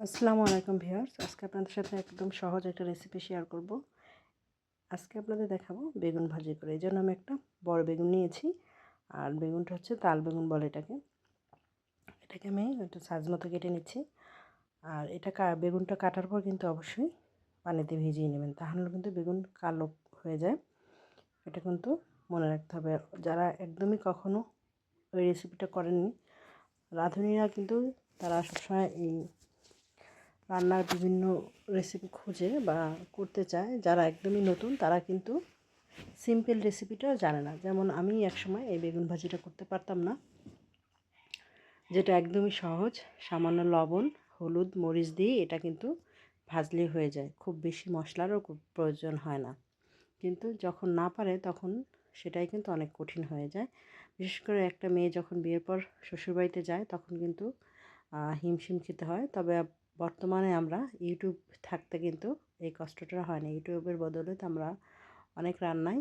আসসালামু আলাইকুম ভিউয়ার্স। আজকে আপনাদের সাথে একদম সহজ একটা রেসিপি শেয়ার করব। আজকে আপনাদের দেখাবো বেগুন ভাজি করে। এই জন্য আমি একটা বড় বেগুন নিয়েছি। আর বেগুনটা হচ্ছে তাল বেগুন বলে এটাকে। এটাকে আমি একটা সাইজ মতো কেটে নিচ্ছি। আর এটা বেগুনটা কাটার পর কিন্তু অবশ্যই পানিতে ভিজিয়ে নেবেন। তাহলে কিন্তু বেগুন কালো হয়ে যায়। এটা কিন্তু মনে রাখতে হবে। যারা একদমই কখনো ওই রেসিপিটা করেননি, রাঁধুনিরা কিন্তু তারা সবসময় এই রান্নার বিভিন্ন রেসিপি খুঁজে বা করতে চায়, যারা একদমই নতুন, তারা কিন্তু সিম্পল রেসিপিটাও জানে না। যেমন আমি একসময় এই বেগুন ভাজিটা করতে পারতাম না, যেটা একদমই সহজ, সামান্য লবণ, হলুদ, মরিচ দিয়ে এটা কিন্তু ভাজলে হয়ে যায়। খুব বেশি মশলারও প্রয়োজন হয় না। কিন্তু যখন না পারে, তখন সেটাই কিন্তু অনেক কঠিন হয়ে যায়। বিশেষ করে একটা মেয়ে যখন বিয়ের পর শ্বশুরবাড়িতে যায়, তখন কিন্তু হিমশিম খেতে হয়। তবে বর্তমানে আমরা ইউটিউব থাকতে কিন্তু এই কষ্টটা হয় না। ইউটিউবের বদলে তো আমরা অনেক রান্নাই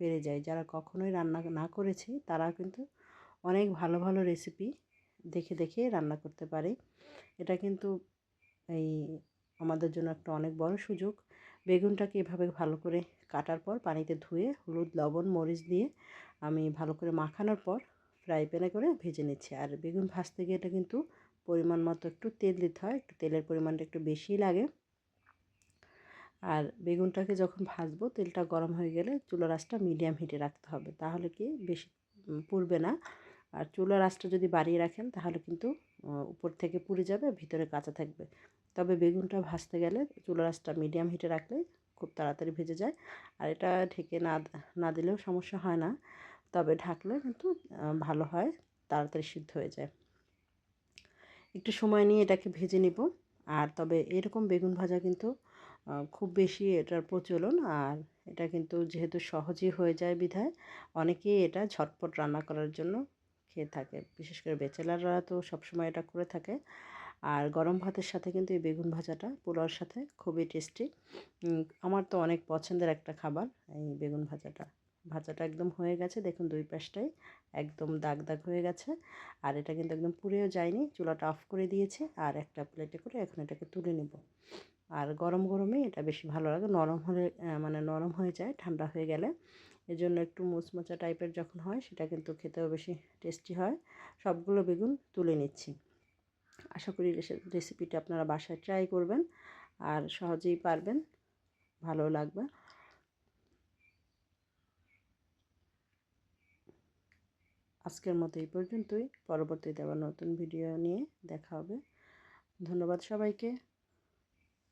পেরে যাই। যারা কখনোই রান্না না করেছি, তারা কিন্তু অনেক ভালো ভালো রেসিপি দেখে দেখে রান্না করতে পারে। এটা কিন্তু এই আমাদের জন্য একটা অনেক বড় সুযোগ। বেগুনটাকে এভাবে ভালো করে কাটার পর পানিতে ধুয়ে হলুদ, লবণ, মরিচ দিয়ে আমি ভালো করে মাখানোর পর ফ্রাই প্যানে করে ভেজে নিচ্ছি। আর বেগুন ভাজতে গিয়ে এটা কিন্তু পরিমাণ মতো একটু তেল দিতে হয়, একটু তেলের পরিমাণটা একটু বেশিই লাগে। আর বেগুনটাকে যখন ভাজবো, তেলটা গরম হয়ে গেলে চুলা রাসটা মিডিয়াম হিটে রাখতে হবে। তাহলে কি বেশি পুড়বে না। আর চুলা রাসটা যদি বাড়িয়ে রাখেন, তাহলে কিন্তু উপর থেকে পুড়ে যাবে, ভিতরে কাঁচা থাকবে। তবে বেগুনটা ভাজতে গেলে চুলা রাসটা মিডিয়াম হিটে রাখলে খুব তাড়াতাড়ি ভেজে যায়। আর এটা ঢেকে না না দিলেও সমস্যা হয় না। তবে ঢাকলে কিন্তু ভালো হয়, তাড়াতাড়ি সিদ্ধ হয়ে যায়। একটু সময় নিয়ে এটাকে ভেজে নিব। আর তবে এরকম বেগুন ভাজা কিন্তু খুব বেশি এটার প্রচলন। আর এটা কিন্তু যেহেতু সহজেই হয়ে যায় বিধায়, অনেকেই এটা ঝটপট রান্না করার জন্য খেয়ে থাকে। বিশেষ করে বেচেলাররা তো সবসময় এটা করে থাকে। আর গরম ভাতের সাথে কিন্তু এই বেগুন ভাজাটা, পোলাওর সাথে খুবই টেস্টি। আমার তো অনেক পছন্দের একটা খাবার এই বেগুন ভাজাটা। ভাজাটা একদম হয়ে গেছে। দেখুন দুই পাশটাই একদম দাগ দাগ হয়ে গেছে। আর এটা কিন্তু একদম পুড়েও যায়নি, চুলাটা অফ করে দিয়েছে আর একটা প্লেটে করে এখন এটাকে তুলে নেব। আর গরম গরমে এটা বেশি ভালো লাগে, নরম হলে মানে নরম হয়ে যায়, ঠান্ডা হয়ে গেলে। এজন্য একটু মুচমোচা টাইপের যখন হয় সেটা কিন্তু খেতেও বেশি টেস্টি হয়। সবগুলো বেগুন তুলে নিচ্ছি। আশা করি রেসিপিটা আপনারা বাসায় ট্রাই করবেন আর সহজেই পারবেন, ভালো লাগবে। আজকের মতো এই পর্যন্তই। পরবর্তীতে আবার নতুন ভিডিও নিয়ে দেখা হবে। ধন্যবাদ সবাইকে।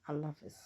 আল্লাহ হাফেজ।